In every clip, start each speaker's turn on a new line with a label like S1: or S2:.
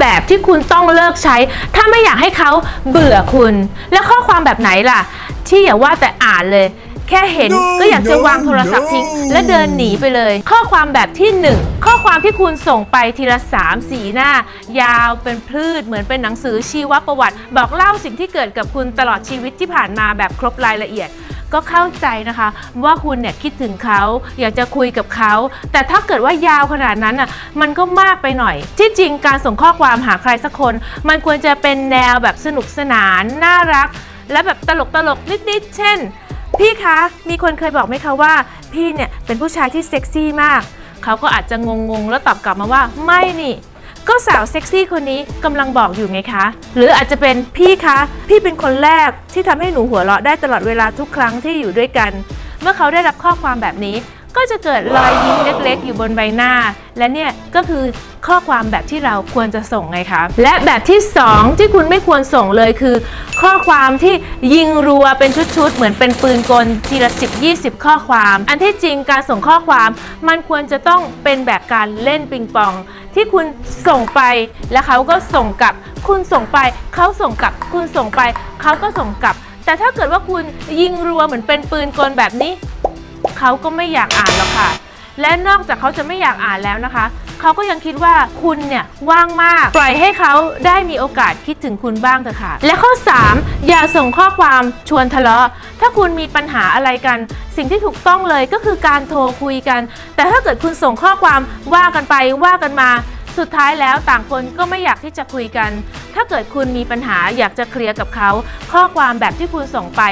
S1: แบบที่คุณต้องเลิกใช้ ถ้าไม่อยากให้เขาเบื่อคุณ แล้วข้อความแบบไหนล่ะ ที่อย่าว่าแต่อ่านเลย แค่เห็น
S2: No,
S1: ก็อยากจะวางโทรศัพท์
S2: no,
S1: ทิ้ง และเดินหนีไปเลย ข้อความแบบที่หนึ่งข้อความที่คุณส่งไปทีละ3ามสีหน้า ยาวเป็นพืชเหมือนเป็นหนังสือชีวประวัติ บอกเล่าสิ่งที่เกิดกับคุณตลอดชีวิตที่ผ่านมาแบบครบรายละเอียด ก็เข้าใจนะคะ ว่าคุณเนี่ยคิดถึงเขาอยากจะคุยกับเขา แต่ถ้าเกิดว่ายาวขนาดนั้นอะมันก็มากไปหน่อย ที่จริงการส่งข้อความหาใครสักคน มันควรจะเป็นแนวแบบสนุกสนาน น่ารัก และแบบตลกตลกนิดๆเช่น พี่คะ มีคนเคยบอกไหมคะว่า พี่เนี่ยเป็นผู้ชายที่เซ็กซี่มาก เขาก็อาจจะงงๆ แล้วตอบกลับมาว่าไม่นี่ ก็สาวเซ็กซี่คนนี้กำลังบอกอยู่ไงคะ หรืออาจจะเป็นพี่คะ พี่เป็นคนแรกที่ทำให้หนูหัวเราะได้ตลอดเวลาทุกครั้งที่อยู่ด้วยกัน เมื่อเขาได้รับข้อความแบบนี้ ก็จะเกิดรอยยิ้มเล็กๆ อยู่บนใบหน้า และเนี่ยก็คือข้อความแบบที่เราควรจะส่งไงคะและแบบที่ 2 ที่คุณไม่ควรส่งเลยคือ ข้อความที่ยิงรัวเป็นชุดๆ เหมือนเป็นปืนกลทีละ 10 20 ข้อความ อันที่จริงการส่งข้อความมันควรจะต้องเป็นแบบการเล่นปิงปอง ที่คุณส่งไปแล้วเขาก็ส่งกลับ คุณส่งไปเขาส่งกลับ คุณส่งไปเขาก็ส่งกลับ แต่ถ้าเกิดว่าคุณยิงรัวเหมือนเป็นปืนกลแบบนี้ เขาก็ไม่อยากอ่านหรอกค่ะ และนอกจากเขาจะไม่อยากอ่านแล้วนะคะ เขาก็ยังคิดว่าคุณเนี่ยว่างมาก ปล่อยให้เขาได้มีโอกาสคิดถึงคุณบ้างเถอะค่ะ และข้อ 3 อย่าส่งข้อความชวนทะเลาะ ถ้าคุณมีปัญหาอะไรกันสิ่งที่ถูกต้องเลยก็คือการโทรคุยกัน แต่ถ้าเกิดคุณส่งข้อความว่ากันไปว่ากันมาสุดท้ายแล้วต่างคนก็ไม่อยากที่จะคุยกัน ถ้าเกิดคุณมีปัญหาอยากจะเคลียร์กับเขา ข้อความแบบที่คุณส่งไป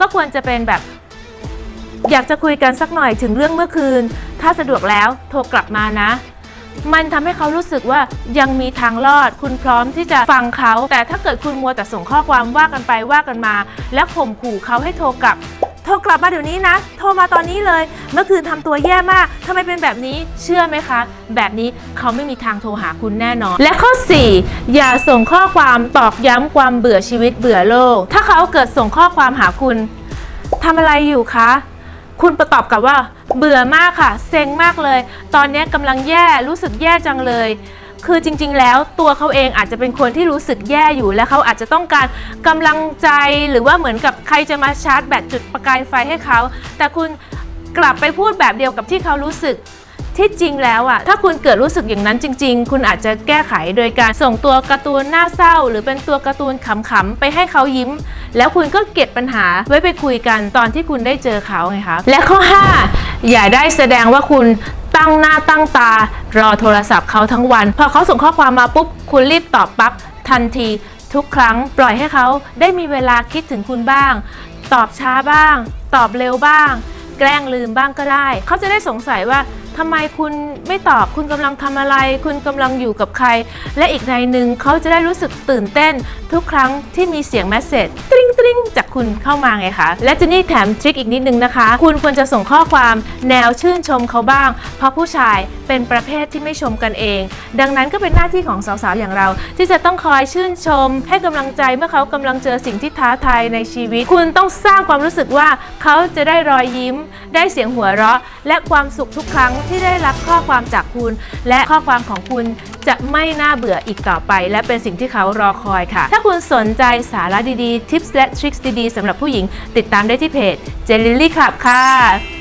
S1: ก็ควรจะเป็นแบบ อยากจะคุยกันสักหน่อยถึงเรื่องเมื่อคืน ถ้าสะดวกแล้วโทรกลับมานะ มันทำให้เขารู้สึกว่ายังมีทางรอด คุณพร้อมที่จะฟังเขา แต่ถ้าเกิดคุณมัวแต่ส่งข้อความว่ากันไปว่ากันมา แล้วข่มขู่เขาให้โทรกลับ โทรกลับมาเดี๋ยวนี้นะ โทรมาตอนนี้เลย เมื่อคืนทำตัวแย่มากทำไมเป็นแบบนี้ เชื่อไหมคะ แบบนี้เขาไม่มีทางโทรหาคุณแน่นอน และข้อ 4 อย่าส่งข้อความตอกย้ำความเบื่อชีวิตเบื่อโลก ถ้าเขาเกิดส่งข้อความหาคุณทำอะไรอยู่คะ คุณประตอบกับว่า เบื่อมากค่ะ เซ็งมากเลย ตอนนี้กำลังแย่รู้สึกแย่จังเลย คือจริง ๆ แล้วตัวเขาเองอาจจะเป็นคนที่รู้สึกแย่อยู่และเขาอาจจะต้องการกำลังใจหรือว่าเหมือนกับใครจะมาชาร์จแบตจุดประกายไฟให้เขา แต่คุณกลับไปพูดแบบเดียวกับที่เขารู้สึก ที่จริงแล้วอะถ้าคุณเกิดรู้สึกอย่างนั้นจริง ๆ คุณอาจจะแก้ไขโดยการส่งตัวการ์ตูนหน้าเศร้า หรือเป็นตัวการ์ตูนขำๆไปให้เขายิ้ม แล้วคุณก็เก็บปัญหาไว้ไปคุยกันตอนที่คุณได้เจอเขาไงคะและข้อ 5 อย่าได้แสดงว่าคุณตั้งหน้าตั้งตารอโทรศัพท์เขาทั้งวัน พอเขาส่งข้อความมาปุ๊บ คุณรีบตอบปั๊บทันทีทุกครั้งปล่อยให้เขาได้มีเวลาคิดถึงคุณบ้าง ตอบช้าบ้าง ตอบเร็วบ้าง แกล้งลืมบ้างก็ได้ เขาจะได้สงสัยว่า ทำไมคุณไม่ตอบคุณกำลังทำอะไร คุณกำลังอยู่กับใคร และอีกในหนึ่งเขาจะได้รู้สึกตื่นเต้น ทุกครั้งที่มีเสียงแมสเซจตริงตริงจากคุณเข้ามาไงคะ และจนนี่แถมทริคอีกนิดนึงนะคะ คุณควรจะส่งข้อความแนวชื่นชมเขาบ้าง เพราะผู้ชายเป็นประเภทที่ไม่ชมกันเอง ดังนั้นก็เป็นหน้าที่ของสาวๆอย่างเรา ที่จะต้องคอยชื่นชม ให้กำลังใจเมื่อเขากำลังเจอสิ่งที่ท้าทายในชีวิต คุณต้องสร้างความรู้สึกว่าเขาจะได้รอยยิ้ม ได้เสียงหัวเราะ และความสุขทุกครั้งที่ได้รับข้อความจากคุณ และข้อความของคุณจะไม่น่าเบื่ออีกต่อไป และเป็นสิ่งที่เขารอคอยค่ะ ถ้าคุณสนใจสาระดีๆ ทิปส์และทริคส์ดีๆสำหรับผู้หญิง ติดตามได้ที่เพจ j e l l y Club ค่ะ